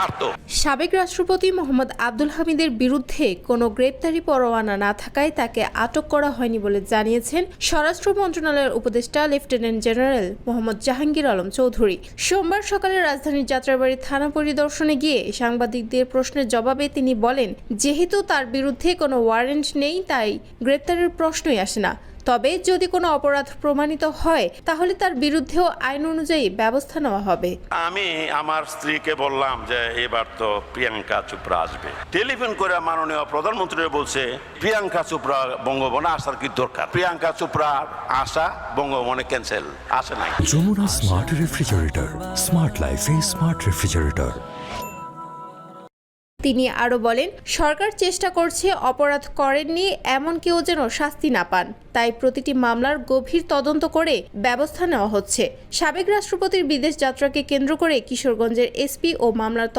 পারতো। সাবেক রাষ্ট্রপতি মোহাম্মদ আব্দুল হামিদের বিরুদ্ধে কোনো গ্রেপ্তারি পরোয়ানা না থাকায় তাকে আটক করা হয়নি বলে জানিয়েছেন স্বরাষ্ট্র মন্ত্রণালয়ের উপদেষ্টা লেফটেন্যান্ট জেনারেল মোহাম্মদ জাহাঙ্গীর আলম চৌধুরী। সোমবার সকালে রাজধানীর যাত্রাবাড়ি থানা পরিদর্শনে গিয়ে সাংবাদিকদের প্রশ্নের জবাবে তিনি বলেন, যেহেতু তার বিরুদ্ধে কোনো ওয়ারেন্ট নেই, তাই গ্রেপ্তারের প্রশ্নই আসে না। তবে যদি কোনো অপরাধ প্রমাণিত হয় তাহলে তার বিরুদ্ধেও আইন অনুযায়ী ব্যবস্থা নেওয়া হবে। আমি আমার স্ত্রীকে বললাম যে এবার তো প্রিয়াঙ্কা চোপড়া আসবে। টেলিফোন করে মাননীয় প্রধানমন্ত্রী বলছে প্রিয়াঙ্কা চোপড়া বঙ্গবনে আসার কি দরকার? প্রিয়াঙ্কা চোপড়া আসা বঙ্গভবনে ক্যান্সেল আসে নাই। যমুনা স্মার্ট রেফ্রিজারেটর স্মার্ট লাইফে স্মার্ট রেফ্রিজারেটর তিনি আরও বলেন, সরকার চেষ্টা করছে, অপরাধ করেননি, এমন কেউ যেন শাস্তি না পান। তাই প্রতিটি মামলার গভীর তদন্ত করে ব্যবস্থা নেওয়া হচ্ছে। সাবেক রাষ্ট্রপতির বিদেশ যাত্রাকে কেন্দ্র করে কিশোরগঞ্জের এসপি ও মামলার